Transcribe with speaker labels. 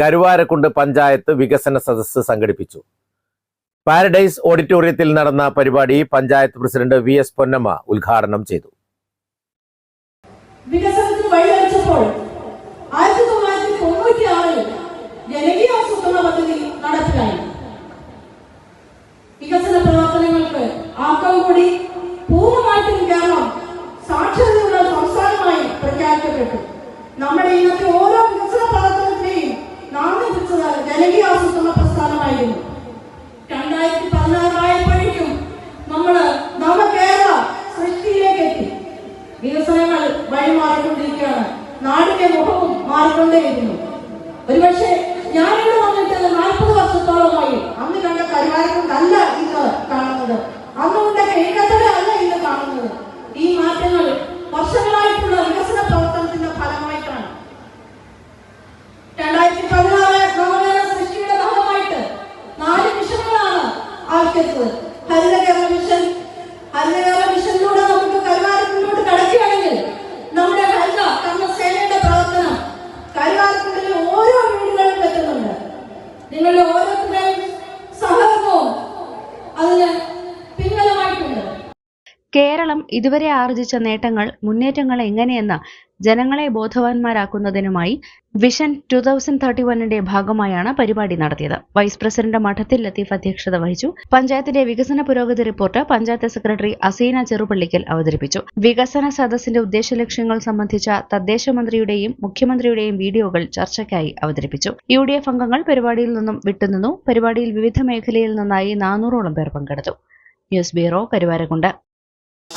Speaker 1: കരുവാരക്കുണ്ട് പഞ്ചായത്ത് വികസന സദസ്സ് സംഘടിപ്പിച്ചു. പാരഡൈസ് ഓഡിറ്റോറിയത്തിൽ നടന്ന പരിപാടി panchayat president V S Ponnamma ഉദ്ഘാടനം ചെയ്തു.
Speaker 2: കൂടി സാക്ഷരതയുള്ള സംസ്ഥാനമായി പ്രഖ്യാപിക്കപ്പെട്ടു. നമ്മുടെ ഇന്നത്തെ ഓരോ ജനകീയ ആസൂത്രണ പ്രസ്ഥാനമായിരുന്നു. രണ്ടായിരത്തി പതിനാറായപ്പോഴേക്കും നമ്മൾ നവ കേരള സൃഷ്ടിയിലേക്ക് എത്തി വികസനങ്ങൾ വഴിമാറിക്കൊണ്ടിരിക്കുകയാണ്. നാടിന്റെ മുഖവും മാറിക്കൊണ്ടേയിരുന്നു. ഒരുപക്ഷെ ഞാനിവിടെ വന്നിട്ട് നാൽപ്പത് ആവിഷ്കരിച്ചത് ഹരിത മിഷൻ ഹരിത മിഷനിലൂടെ നമുക്ക് കരുവാരക്കുണ്ടിലോട്ട് കടക്കുകയാണെങ്കിൽ നമ്മുടെ ഹരിത കർമ്മസേനയുടെ പ്രവർത്തനം കരുവാരക്കുണ്ടിലെ ഓരോ വീടുകളിലും എത്തുന്നുണ്ട്. നിങ്ങളുടെ ഓരോരുത്തരുടെയും
Speaker 3: കേരളം ഇതുവരെ ആർജിച്ച നേട്ടങ്ങൾ മുന്നേറ്റങ്ങൾ എങ്ങനെയെന്ന് ജനങ്ങളെ ബോധവാന്മാരാക്കുന്നതിനുമായി വിഷൻ ടു തൗസൻഡ് തേർട്ടി വണ്ണിന്റെ ഭാഗമായാണ് പരിപാടി നടത്തിയത്. വൈസ് പ്രസിഡന്റ് മഠത്തിൽ ലത്തീഫ് അധ്യക്ഷത വഹിച്ചു. പഞ്ചായത്തിന്റെ വികസന പുരോഗതി റിപ്പോർട്ട് പഞ്ചായത്ത് സെക്രട്ടറി അസീന ചെറുപള്ളിക്കൽ അവതരിപ്പിച്ചു. വികസന സദസ്സിന്റെ ഉദ്ദേശ ലക്ഷ്യങ്ങൾ സംബന്ധിച്ച തദ്ദേശ മന്ത്രിയുടെയും മുഖ്യമന്ത്രിയുടെയും വീഡിയോകൾ ചർച്ചയ്ക്കായി അവതരിപ്പിച്ചു. യു ഡി എഫ് അംഗങ്ങൾ പരിപാടിയിൽ നിന്നും വിട്ടുനിന്നു. പരിപാടിയിൽ വിവിധ മേഖലയിൽ നിന്നായി നാനൂറോളം പേർ പങ്കെടുത്തു. News bureau Karuvarakundu